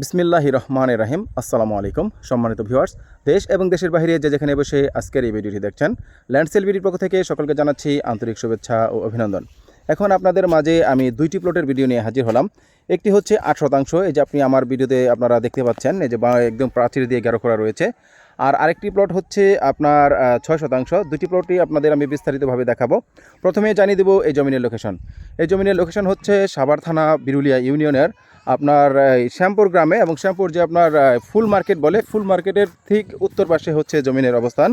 বিসমিল্লাহ রহমান রাহিম। আসসালামু আলাইকুম সম্মানিত ভিউয়ার্স। দেশ এবং দেশের বাইরে যে যেখানে বসে আজকের এই ভিডিওটি দেখছেন, ল্যান্ডসেল ভিডিওর পক্ষ থেকে সকলকে জানাচ্ছি আন্তরিক শুভেচ্ছা ও অভিনন্দন। এখন আপনাদের মাঝে আমি দুইটি প্লটের ভিডিও নিয়ে হাজির হলাম। একটি হচ্ছে আট শতাংশ, এই যে আপনি আমার ভিডিওতে আপনারা দেখতে পাচ্ছেন, এই যে একদম প্রাচীর দিয়ে গেরো করা রয়েছে। আর আরেকটি প্লট হচ্ছে আপনার ছয় শতাংশ দুটি প্লটই আপনাদের আমি বিস্তারিতভাবে দেখাবো। প্রথমে জানিয়ে দেবো এই জমিনের লোকেশন। এই জমিনের লোকেশন হচ্ছে সাভার থানা বিরুলিয়া ইউনিয়নের আপনার শ্যামপুর গ্রামে এবং শ্যামপুর যে আপনার ফুল মার্কেট বলে, ফুল মার্কেটের ঠিক উত্তর পাশে হচ্ছে জমিনের অবস্থান।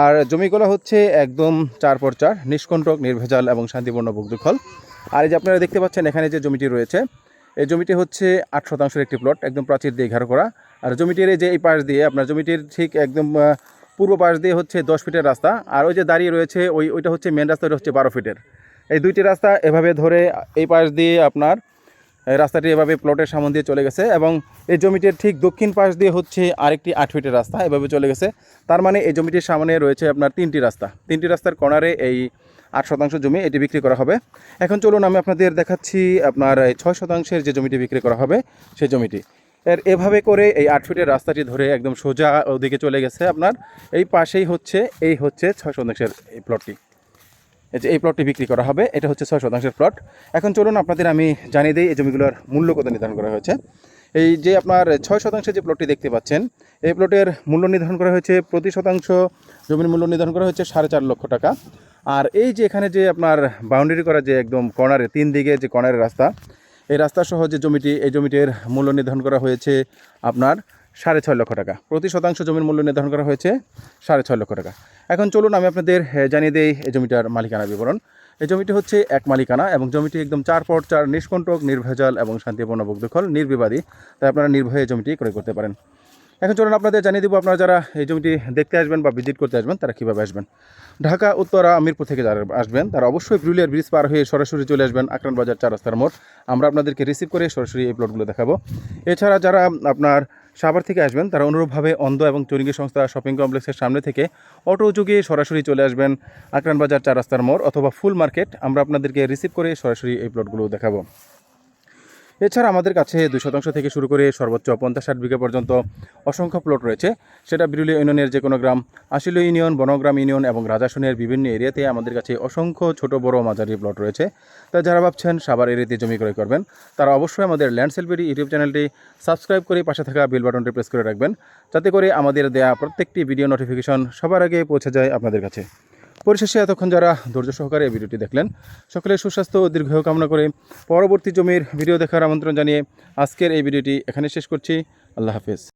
আর জমিগুলো হচ্ছে একদম চার পর চার, নিষ্কণ্টক, নির্ভেজাল এবং শান্তিপূর্ণ বুকদুখল আর এই যে আপনারা দেখতে পাচ্ছেন এখানে যে জমিটি রয়েছে, এই জমিটি হচ্ছে আট শতাংশের একটি প্লট, একদম প্রাচীর দিয়ে ঘেরো করা। আর জমিটির এই যে এই পাশ দিয়ে, আপনার জমিটির ঠিক একদম পূর্ব পাশ দিয়ে হচ্ছে দশ ফিটের রাস্তা। আর ওই যে দাঁড়িয়ে রয়েছে, ওই, ওইটা হচ্ছে মেন রাস্তা, ওইটা হচ্ছে বারো ফিটের। এই দুইটি রাস্তা এভাবে ধরে এই পাশ দিয়ে আপনার রাস্তাটি এভাবে প্লটের সামন দিয়ে চলে গেছে এবং এই জমিটির ঠিক দক্ষিণ পাশ দিয়ে হচ্ছে আরেকটি আট ফিটের রাস্তা এভাবে চলে গেছে। তার মানে এই জমিটির সামনে রয়েছে আপনার তিনটি রাস্তা। তিনটি রাস্তার কর্নারে এই আট শতাংশ জমি এটি বিক্রি করা হবে। এখন চলুন আমি আপনাদের দেখাচ্ছি আপনার ছয় শতাংশের যে জমিটি বিক্রি করা হবে, সেই জমিটি। এর এভাবে করে এই আট ফিটের রাস্তাটি ধরে একদম সোজা ওদিকে চলে গেছে আপনার। এই পাশেই হচ্ছে, এই হচ্ছে ছয় শতাংশের এই প্লটটি। যে এই প্লটটি বিক্রি করা হবে, এটা হচ্ছে ছয় শতাংশের প্লট এখন চলুন আপনাদের আমি জানিয়ে দিই, এই জমিগুলোর মূল্য কত নির্ধারণ করা হয়েছে। এই যে আপনার ছয় শতাংশের যে প্লটটি দেখতে পাচ্ছেন, এই প্লটের মূল্য নির্ধারণ করা হয়েছে প্রতি শতাংশ, জমির মূল্য নির্ধারণ করা হয়েছে সাড়ে চার লক্ষ টাকা। আর এই যে এখানে যে আপনার বাউন্ডারি করা যে একদম কর্নারে তিন দিকে যে কর্নারের রাস্তা, এই রাস্তা সহ যে জমিটি, এই জমিটির মূল্য নির্ধারণ করা হয়েছে আপনার সাড়ে ছয় লক্ষ টাকা। প্রতি শতাংশ জমির মূল্য নির্ধারণ করা হয়েছে সাড়ে ছয় লক্ষ টাকা। এখন চলুন আমি আপনাদের জানিয়ে দিই এই জমিটার মালিকানা বিবরণ। এই জমিটি হচ্ছে এক মালিকানা এবং জমিটি একদম চার পর চার নিষ্কণ্টক, নির্ভেজাল এবং শান্তিপূর্ণ বুকদখল নির্বিবাদী। তাই আপনারা নির্ভয়ে জমিটি ক্রয় করতে পারেন। এখন চলুন আপনাদের জানিয়ে দেবো, আপনারা যারা এই জমিটি দেখতে আসবেন বা ভিজিট করতে আসবেন, তারা কীভাবে আসবেন? ঢাকা, উত্তরা আমিরপুর থেকে যারা আসবেন, তারা অবশ্যই পুরুলিয়ার ব্রিজ পার হয়ে সরাসরি চলে আসবেন আকরান বাজার চার রাস্তার মোড়। আমরা আপনাদেরকে রিসিভ করে সরাসরি এই প্লটগুলো দেখাবো। এছাড়া যারা আপনার সাভার থেকে আসবেন, তারা অনুরূপভাবে অন্ধ এবং চরিঙ্গি সংস্থা শপিং কমপ্লেক্সের সামনে থেকে অটো যুগে সরাসরি চলে আসবেন আকরান বাজার চার রাস্তার মোড় অথবা ফুল মার্কেট। আমরা আপনাদেরকে রিসিভ করে সরাসরি এই প্লটগুলো দেখাবো। এছাড়া আমাদের কাছে দুই শতাংশ থেকে শুরু করে সর্বোচ্চ পঞ্চাশ ষাট বিঘা পর্যন্ত অসংখ্য প্লট রয়েছে। সেটা বিরুলিয়া ইউনিয়নের যে কোনো গ্রাম, আশিল ইউনিয়ন বনগ্রাম ইউনিয়ন এবং রাজাসনের বিভিন্ন এরিয়াতে আমাদের কাছে অসংখ্য ছোট বড় মাঝারি প্লট রয়েছে। তাই যারা ভাবছেন সাবার এরিয়াতে জমি ক্রয় করবেন, তারা অবশ্যই আমাদের ল্যান্ড সেলফিডি ইউটিউব চ্যানেলটি সাবস্ক্রাইব করে পাশে থাকা বেল বাটনটি প্রেস করে রাখবেন। যাতে করে আমাদের দেয়া প্রত্যেকটি ভিডিও নোটিফিকেশন সবার আগে পৌঁছে যায় আপনাদের কাছে। পরিশেষে এতক্ষণ যারা ধৈর্য সহকারে এই ভিডিওটি দেখলেন, সকলের সুস্বাস্থ্য ও দীর্ঘ কামনা করে পরবর্তী জমির ভিডিও দেখার আমন্ত্রণ জানিয়ে আজকের এই ভিডিওটি এখানে শেষ করছি। আল্লাহ হাফেজ।